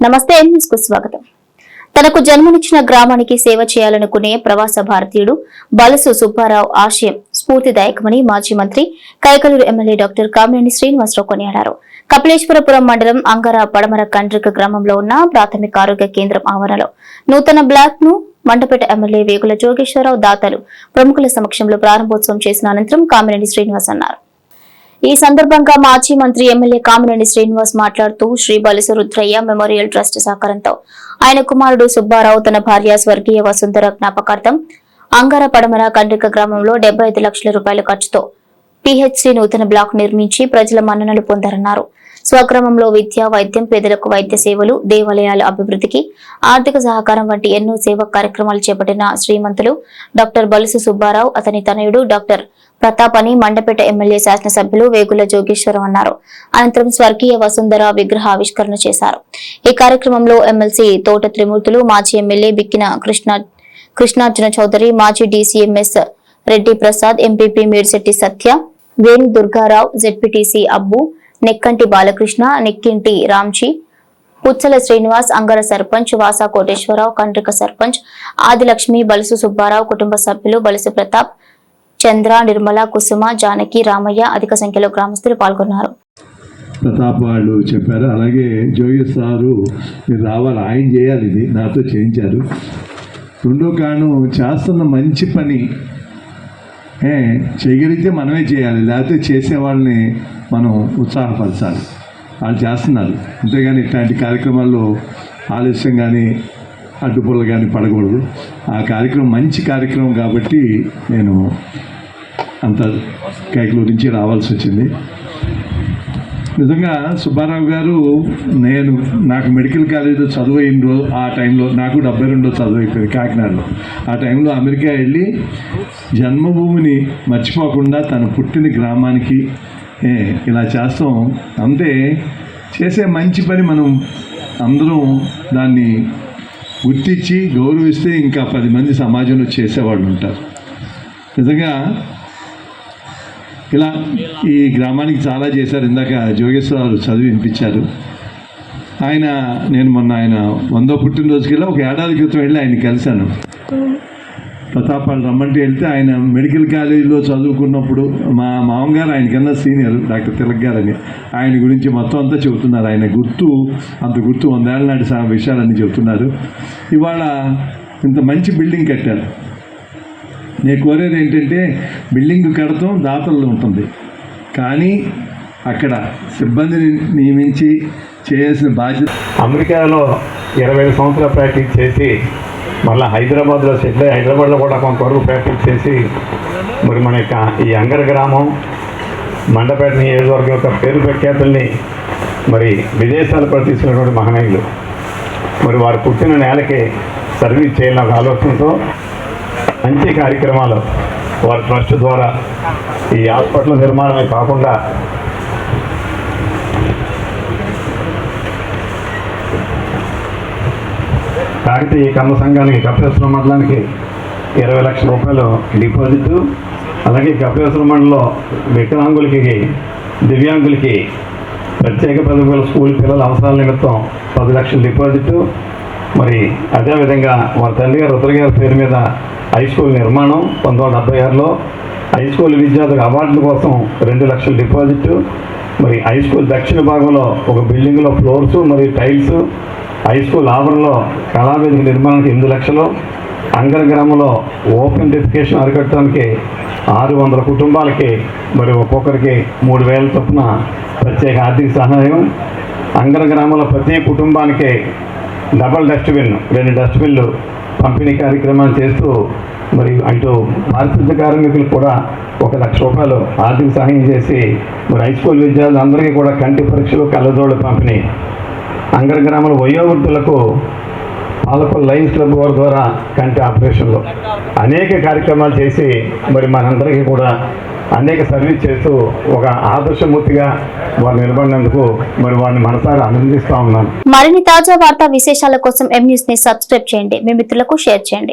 నమస్తే ఎం కు స్వాగతం. తనకు జన్మనిచ్చిన గ్రామానికి సేవ చేయాలనుకునే ప్రవాస భారతీయుడు బలసు సుబ్బారావు ఆశయం స్ఫూర్తిదాయకమని మాజీ మంత్రి కైకలూరు ఎమ్మెల్యే డాక్టర్ కామినేని శ్రీనివాసరావు కొనియాడారు. కపిలేశ్వరపురం మండలం అంగర పడమర కండ్రిక గ్రామంలో ఉన్న ప్రాథమిక ఆరోగ్య కేంద్రం ఆవరణలో నూతన బ్లాక్ను మండపేట ఎమ్మెల్యే వేగుల జోగేశ్వరరావు దాతలు ప్రముఖుల సమక్షంలో ప్రారంభోత్సవం చేసిన అనంతరం కామినేని శ్రీనివాస్ అన్నారు. ఈ సందర్భంగా మాజీ మంత్రి ఎమ్మెల్యే కామినేని శ్రీనివాస్ మాట్లాడుతూ శ్రీ బలిసు రుద్రయ్య మెమోరియల్ ట్రస్ట్ సహకారంతో ఆయన కుమారుడు సుబ్బారావు తన భార్య స్వర్గీయ వసుంధర జ్ఞాపకార్థం అంగార పడమర కండ్రిక గ్రామంలో డెబ్బై ఐదు లక్షల రూపాయల ఖర్చుతో పిహెచ్సి నూతన బ్లాక్ నిర్మించి ప్రజల మన్ననలు పొందారన్నారు. స్వగ్రామంలో విద్య వైద్యం పేదలకు వైద్య సేవలు దేవాలయాల అభివృద్ధికి ఆర్థిక సహకారం వంటి ఎన్నో సేవా కార్యక్రమాలు చేపట్టిన శ్రీమంతులు డాక్టర్ బలుసు సుబ్బారావు అతని తనయుడు డాక్టర్ ప్రతాప్ అని మండపేట ఎమ్మెల్యే శాసనసభ్యులు వేగుల జోగేశ్వరం అన్నారు. అనంతరం స్వర్గీయ వసుంధర విగ్రహ ఆవిష్కరణ చేశారు. ఈ కార్యక్రమంలో ఎమ్మెల్సీ తోట త్రిమూర్తులు మాజీ ఎమ్మెల్యే బిక్కిన కృష్ణ కృష్ణార్జున చౌదరి మాజీ DCMS Reddy Prasad MPP Medisetti Satya Venu Durgarao ZPTC Abbu Nekkanti Balakrishna Nekkinti Ramji Puchala Srinivas Angara sarpanch Vasa Koteswararao Kandrika sarpanch Adilakshmi Balusu Subbarao కుటుంబ సభ్యులు బలుసు ప్రతాప్ చంద్ర నిర్మల కుసుమ జానకి రామయ్య అధిక సంఖ్యలో గ్రామస్తులు పాల్గొన్నారు. ప్రతాప్ వాళ్ళు చెప్పారు. అలాగే జోగి సారు మీరు రావాలి ఆయన చేయాలి ఇది. నాతో చేయించారు. రెండో కారణం చేస్తున్న మంచి పని చేయగలిగితే మనమే చేయాలి లేకపోతే చేసేవాళ్ళని మనం ఉత్సాహపరచాలి. వాళ్ళు చేస్తున్నారు. అంతేగాని ఇట్లాంటి కార్యక్రమాల్లో ఆలస్యం కానీ అడ్డుపుల్ల కానీ పడకూడదు. ఆ కార్యక్రమం మంచి కార్యక్రమం కాబట్టి నేను అంత కైకుల నుంచి రావాల్సి వచ్చింది. నిజంగా సుబ్బారావు గారు నేను నాకు మెడికల్ కాలేజీలో చదువు అయిన రోజు ఆ టైంలో నాకు డెబ్బై రెండో చదువు అయిపోయింది కాకినాడలో. ఆ టైంలో అమెరికా వెళ్ళి జన్మభూమిని మర్చిపోకుండా తను పుట్టిన గ్రామానికి ఏ, ఇలా చేస్తాం. అంతే చేసే మంచి పని మనం అందరం దాన్ని గుర్తించి గౌరవిస్తే ఇంకా పది మంది సమాజంలో చేసేవాళ్ళు ఉంటారు. నిజంగా ఇలా ఈ గ్రామానికి చాలా చేశారు. ఇందాక జోగేశ్వరరావు చదివి వినిపించారు. ఆయన నేను మొన్న ఆయన వందో పుట్టినరోజుకి వెళ్ళి ఒక ఏడాది క్రితం వెళ్ళి ఆయన కలిశాను. ప్రతాపాలు రమ్మంటే వెళ్తే ఆయన మెడికల్ కాలేజీలో చదువుకున్నప్పుడు మా మామగారు ఆయనకన్నా సీనియర్ డాక్టర్ తిలక్ గారు అని ఆయన గురించి మొత్తం అంతా చెబుతున్నారు. ఆయన గుర్తు అంత గుర్తు వందేళ్ళ నాటి విషయాలన్నీ చెబుతున్నారు. ఇవాళ ఇంత మంచి బిల్డింగ్ కట్టారు. నేను కోరేది ఏంటంటే బిల్డింగ్ కడతాం దాతల్లో ఉంటుంది. కానీ అక్కడ సిబ్బందిని నియమించి చేయాల్సిన బాధ్యత అమెరికాలో ఇరవై ఐదు సంవత్సరాలు ప్రాక్టీస్ చేసి మళ్ళీ హైదరాబాద్లో సెటిల్ అయ్యి హైదరాబాద్లో కూడా కొంతవరకు ప్రాక్టీస్ చేసి మరి మన యొక్క ఈ అంగర గ్రామం మండపేట నియోజకవర్గం యొక్క పేరు ప్రఖ్యాతుల్ని మరి విదేశాలు ప్రతిస్తున్నటువంటి మహనీయులు. మరి వారు పుట్టిన నేలకి సర్వీస్ చేయాలన్న ఒక ఆలోచనతో మంచి కార్యక్రమాలు వారి ట్రస్ట్ ద్వారా ఈ హాస్పిటల్ నిర్మాణమే కాకుండా కాకతీయ కమ్మ సంఘానికి కపిలేశ్వర మండలానికి ఇరవై లక్షల రూపాయలు డిపాజిట్ అలాగే కపిలేశ్వర మండలంలో వికలాంగులకి దివ్యాంగులకి ప్రత్యేక పదవుల స్కూల్ పిల్లల అవసరాల నిమిత్తం పది లక్షల డిపాజిట్ మరి అదేవిధంగా వారి తల్లిగారు గారు రుద్ర గారి పేరు మీద హై స్కూల్ నిర్మాణం పంతొమ్మిది వందల డెబ్బై ఆరులో హై స్కూల్ విద్యార్థుల అవార్డుల కోసం రెండు లక్షల డిపాజిట్ మరి హై స్కూల్ దక్షిణ భాగంలో ఒక బిల్డింగ్లో ఫ్లోర్స్ మరియు టైల్స్ హై స్కూల్ ఆవరణలో కళావేదిక నిర్మాణానికి ఎనిమిది లక్షలు అంగర గ్రామంలో ఓపెన్ డెఫికేషన్ అరికట్టడానికి ఆరు వందల కుటుంబాలకి మరి ఒక్కొక్కరికి మూడు వేల చొప్పున ప్రత్యేక ఆర్థిక సహాయం అంగర గ్రామంలో ప్రతి కుటుంబానికి డబల్ డస్ట్బిన్ రెండు డస్ట్బిన్లు పంపిణీ కార్యక్రమాలు చేస్తూ మరి అటు పారిశుద్ధ కార్మికులు కూడా ఒక లక్ష రూపాయలు ఆర్థిక సహాయం చేసి మరి హై స్కూల్ విద్యార్థులందరికీ కూడా కంటి పరీక్షలు కళ్ళజోళ్ళు పంపిణీ. అంగర గ్రామంలో వయోవృద్ధులకు పాలకొల్ లయన్స్ క్లబ్ వారి ద్వారా కంటి ఆపరేషన్లు. అనేక కార్యక్రమాలు చేసి మరి మనందరికీ కూడా అనేక సర్వీస్ చేస్తూ ఒక ఆదర్శమూర్తిగా వారు నిలబడినందుకు మరి వారిని మనసారా అభినందిస్తా ఉన్నాను. మరిన్ని తాజా వార్తా విశేషాల కోసం ఎం న్యూస్ని సబ్స్క్రైబ్ చేయండి. మీ మిత్రులకు షేర్ చేయండి.